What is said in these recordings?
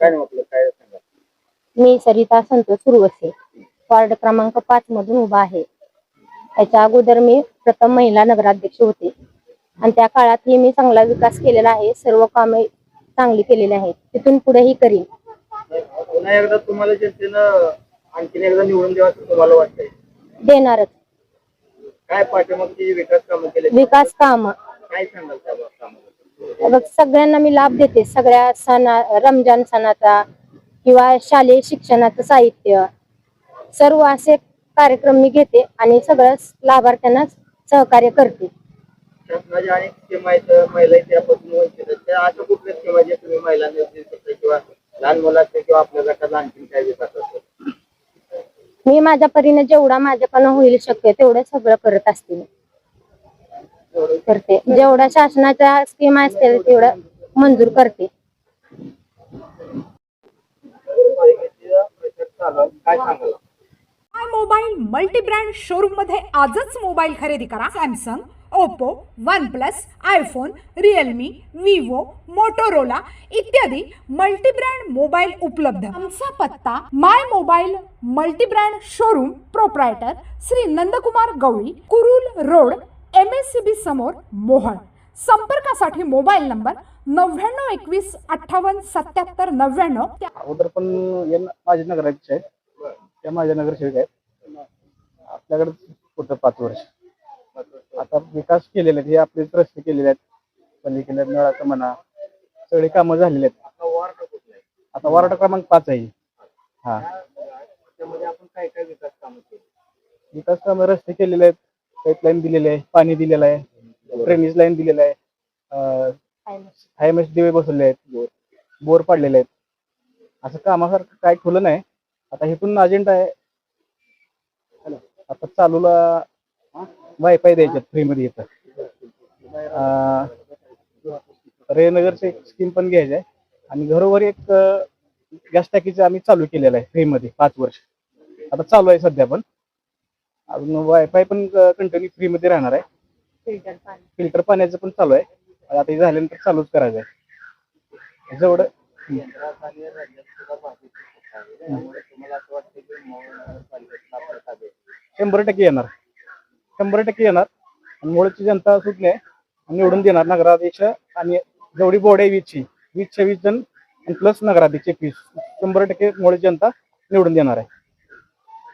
काय नाव आपलं? काय सांगा? मी सरिता संतोष सुरवसे वार्ड क्रमांक पाच मधून उभा आहे. त्याच्या अगोदर मी प्रथम महिला नगराध्यक्ष होते. आणि त्या काळातही मी चांगला विकास केलेला आहे. सर्व कामे चांगली केलेली आहेत. तिथून पुढेही करीन. पुन्हा एकदा तुम्हाला जनतेनं आणखीन एकदा निवडून द्यावं तुम्हाला वाटतंय? देणारच. काय पाठीमागची विकास कामं केले विकास काम. काय सांगाल त्या कामाबद्दल? बघ सगळ्यांना मी लाभ देते. सगळ्या सणा रमजान सणाचा किंवा शालेय शिक्षणाचं साहित्य. सर्व असे कार्यक्रम मी घेते आणि सगळं लाभार्थ्यांना सहकार्य करते. शासनाच्या अनेक स्कीम आहेत महिला त्यापासून वंचित आहेत. त्या अशा कुठल्या स्कीम आहेत ज्या तुम्ही महिलांना देऊ शकता किंवा लहान मुलाचे किंवा आपल्या गटाला आणखीन काय विकास असतो मी माझ्या परीने जेवढा माझ्याकडनं होईल शक्य तेवढं सगळं करत असते मी. करते. जेवढ्या शासनाच्या स्कीम असतील तेवढं मंजूर करते. मोबाईल मल्टीब्रँड शोरूममध्ये आजच मोबाईल खरेदी करा. Samsung Oppo OnePlus iPhone Realme Vivo Motorola इत्यादी मल्टीब्रँड मोबाईल उपलब्ध. आमचा पत्ता my mobile multibrand showroom proprietor Shri Nandkumar Gawali Kurul road M S C B समोर मोहन. संपर्कासाठी मोबाईल नंबर नव्याण्णव एकवीस अठ्ठावन्न सत्याहत्तर नव्याण्णव. अगोदर पण हे न- माझे नगराध्यक्ष आहेत. त्या माझ्या नगरसेवक आहेत. आपल्याकडे होतं पाच वर्ष. आता विकास केलेले आहेत. हे आपलेच रस्ते केलेले आहेत. पलीकडे नळाचं म्हणा सगळी कामं झालेली आहेत. आता वार्ड क्रमांक पाच आहे. हा. त्यामध्ये आपण काय काय विकास कामं केली? विकास कामं रस्ते केलेले आहेत. पाईपलाईन दिलेले आहे पाणी दिलेलं आहे ड्रेनेज लाईन दिलेलं आहे. हायमेस दिवे बसवले आहेत बोर बोर पाडलेले आहेत. असं कामासारखं काय खुलं नाही. आता इथून अजेंडा आहे. आता चालूला वायफाय द्यायच्यात फ्रीमध्ये येतात रेनगरची एक स्कीम पण घ्यायची आहे. आणि घरोघरी एक गॅस टाकीचं आम्ही चालू केलेलं आहे फ्रीमध्ये पाच वर्ष. आता चालू आहे सध्या पण. अजून वायफाय पण कंटिन्यू फ्रीमध्ये राहणार आहे. फिल्टर पाण्याचं पण चालू आहे. आता हे झाल्यानंतर चालूच करायचं आहे. जेवढं केंद्रात आणि राज्यात सुद्धा भाजप सत्ता आहे. त्यामुळे तुम्हाला असं वाटतं की मोहोळ नगरपालिकेत आपलं साधे शंभर टक्के येणार. शंभर टक्के येणार. आणि मुळची जनता सुटली आहे. आणि निवडून देणार नगराध्यक्ष आणि जेवढी बोर्ड आहे वीसची. वीसच्या वीस जण आणि प्लस नगराध्यक्ष एकवीस. शंभर टक्के मुळे जनता निवडून देणार आहे.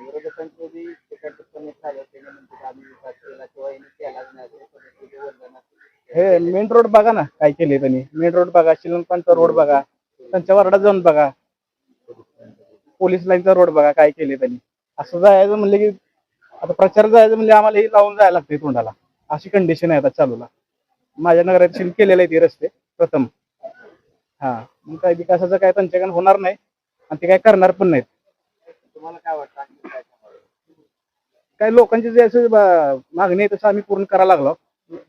विरोधकांचे बी हे मेन रोड बघा ना काय केले त्यांनी. मेन रोड बघा शिलंपांचा रोड बघा त्यांच्या वार्डात जाऊन बघा. पोलीस लाईनचा रोड बघा काय केले त्यांनी. असं जायचं म्हणलं की आता प्रचार जायचं म्हणजे आम्हाला हे लावून जायला लागते तोंडाला. अशी कंडिशन आहे आता चालूला. माझ्या नगरात केलेलं आहे ते रस्ते प्रथम. हा मग काय विकासाचं काय त्यांच्याकडे होणार नाही आणि ते काय करणार पण नाहीत. तुम्हाला काय वाटतं? काय लोकांची जे असं मागणी आहे तसं आम्ही पूर्ण करायला लागलो.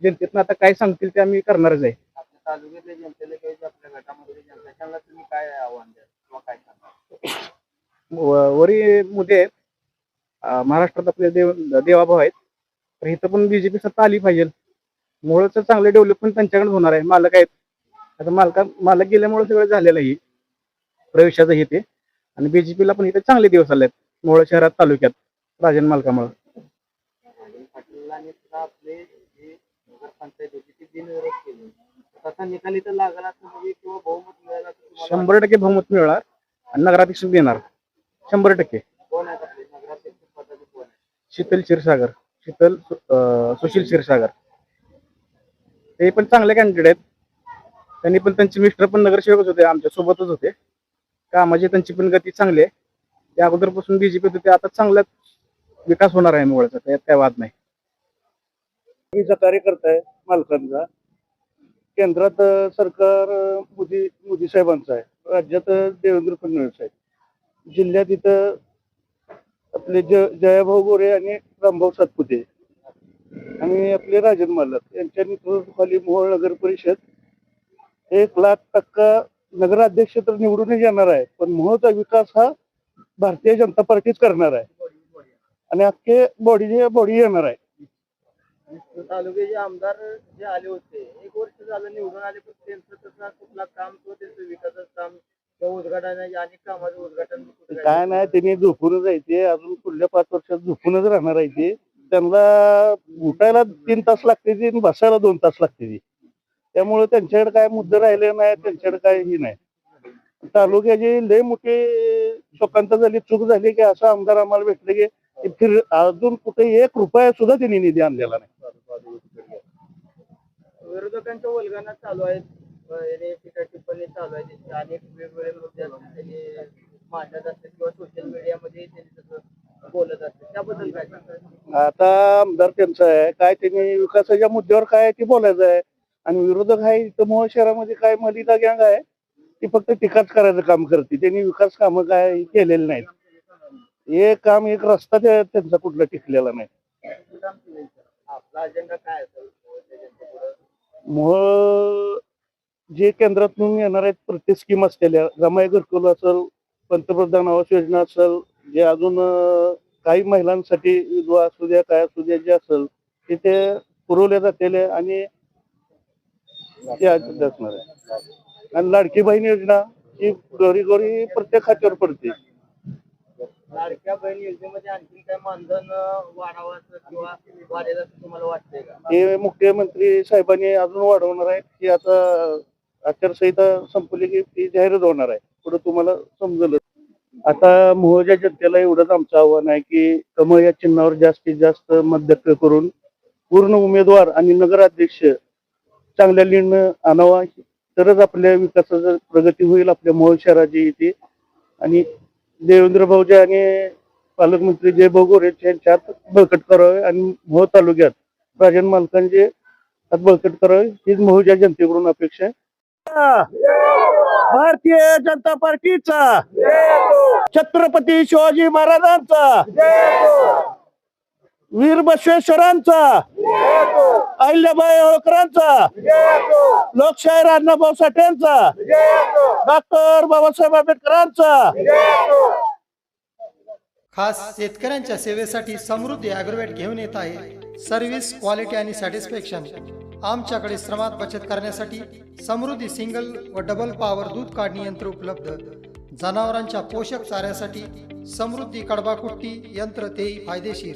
जनतेतनं आता काय सांगतील ते आम्ही करणारच आहे. आपल्या तालुक्यातल्या जनतेला किंवा आपल्या गटामध्ये जनता त्यांना तुम्ही काय आव्हान द्याल? किंवा काय सांगा व- वरी मुद्दे महाराष्ट्रात आपले देव देवाभाव आहेत. तर इथं पण बीजेपी सत्ता आली पाहिजे. मुळचं चांगले डेव्हलपमेंट त्यांच्याकडे होणार आहे. मालक आहेत. आता मालका मालक गेल्यामुळे सगळं झालेलं आहे. प्रवेशाचं हे ते. आणि बीजेपीला पण इथे चांगले दिवस आले आहेत मोहोळ शहरात तालुक्यात. राजन मालकामुळं. शंभर टक्के बहुमत मिळणार आणि नगराध्यक्ष देणार. शंभर टक्के. शीतल क्षीरसागर शीतल सुशील क्षीरसागर. ते पण चांगले कॅन्डिडेट आहेत. त्यांनी पण त्यांचे मिस्टर पण नगरसेवकच होते आमच्या सोबतच होते. कामाची त्यांची पण गती चांगली आहे. त्या अगोदरपासून बीजेपी होते आता चांगल्या विकास होणार आहे मुळाचा त्यात काय वाद नाही. मीचा कार्यकर्ता आहे मालकांचा. केंद्रात सरकार मोदी मोदी साहेबांचं आहे. राज्यात देवेंद्र फडणवीस आहे जिल्ह्यात इथं आपले ज जयाभाऊ गोरे आणि रामभाऊ सातपुते आणि आपले राजन मालक यांच्या नेतृत्वाखाली मोहोळ नगर परिषद एक लाख टक्का नगराध्यक्ष तर निवडूनच येणार आहे पण मोहोळचा विकास हा भारतीय जनता पार्टीच करणार आहे. आणि अख्खे बॉडी बॉडी येणार आहे. तालुक्याचे आमदार जे आले होते एक वर्ष झालं निवडून आले पण त्यांचं तसं कुठला काम किंवा त्यांचं विकासाचं काम उद्घाटन अनेक कामाचं उद्घाटन कुठं काय नाही त्यांनी झोपूनच जायचे अजून पुढल्या पाच वर्षात झोपूनच राहणार आहे ते. त्यांना उठायला तीन तास लागते ती आणि बसायला दोन तास लागते ती त्यामुळे त्यांच्याकडे काय मुद्दे राहिले नाही त्यांच्याकडे काय ही नाही. तालुक्याची लय मोठी शोकांत झाली चूक झाली की असं आमदार आम्हाला भेटले की फिर अजून कुठे एक रुपया सुद्धा त्यांनी निधी आणलेला नाही. विरोधकांच्या वल्गना चालू आहेत. टीका टिप्पणी चालू आहे. अनेक वेगवेगळे मुद्दे असतात त्यांनी मांडत असतात किंवा सोशल मीडियामध्ये त्यांनी तसं बोलत असतात. त्याबद्दल काय सांगतात आता आमदार त्यांचं आहे. काय त्यांनी विकासाच्या मुद्द्यावर काय ते बोलायचं आहे. आणि विरोधक आहे इथं मोहोळ शहरामध्ये काय मलिदा गँग आहे ती फक्त टीकाच करायचं काम करते. त्यांनी विकास कामं काय केलेली नाहीत. एक काम एक रस्ता त्या- त्यांचा कुठला टिकलेला नाही. आपला अजेंडा काय असेल जे केंद्रातून येणार आहेत प्रत्येक स्कीम असलेल्या रमाई घरकुल असेल पंतप्रधान आवास योजना असेल जे अजून अं, काही महिलांसाठी विधवा असू द्या काय असू द्या जे असेल ते ते पुरवले जातेले आणि ते आज असणार आहे. आणि लाडकी बहीण योजना ही गोरी गोरी प्रत्येक खात्यावर पडते. लाडक्या बहीण योजनेमध्ये आणखी काय मानधन वाढावं किंवा वाढेल असं तुम्हाला वाटतंय का? हे मुख्यमंत्री साहेबांनी अजून वाढवणार आहेत की आता आचारसंहिता संपली की ती जाहीरच होणार आहे. पुढे तुम्हाला समजलं. आता मोहच्या जनतेला एवढंच आमचं आव्हान आहे की कमळ या चिन्हावर जास्तीत जास्त मत करून पूर्ण उमेदवार आणि नगराध्यक्ष चांगल्या लीन आणावा तरच आपल्या विकासाची प्रगती होईल आपल्या मोह शहराची इथे. आणि देवेंद्र भाऊजे आणि पालकमंत्री जय भाऊ गोरे यांच्यात बळकट करावे आणि मोह तालुक्यात राजन मालकांचे हात बळकट करावे हीच मोहच्या जनतेकडून अपेक्षा आहे. भारतीय जनता पार्टीचा छत्रपती शिवाजी महाराजांचा. वीर बसवेश्वरांचा अहिल्याबाई होळकरांचा लोकशाहीर अण्णाभाऊ साठेंचा डॉक्टर बाबासाहेब आंबेडकरांचा. खास शेतकऱ्यांच्या सेवेसाठी समृद्धी ॲग्रोवेट घेऊन येत आहे. सर्व्हिस क्वालिटी आणि सॅटिस्फॅक्शन आमच्याकडे श्रमात बचत करण्यासाठी समृद्धी सिंगल व डबल पॉवर दूध काढणी यंत्र उपलब्ध. जनावरांच्या पोषक चाऱ्यासाठी समृद्धी कडबाकुट्टी यंत्र तेही फायदेशीर.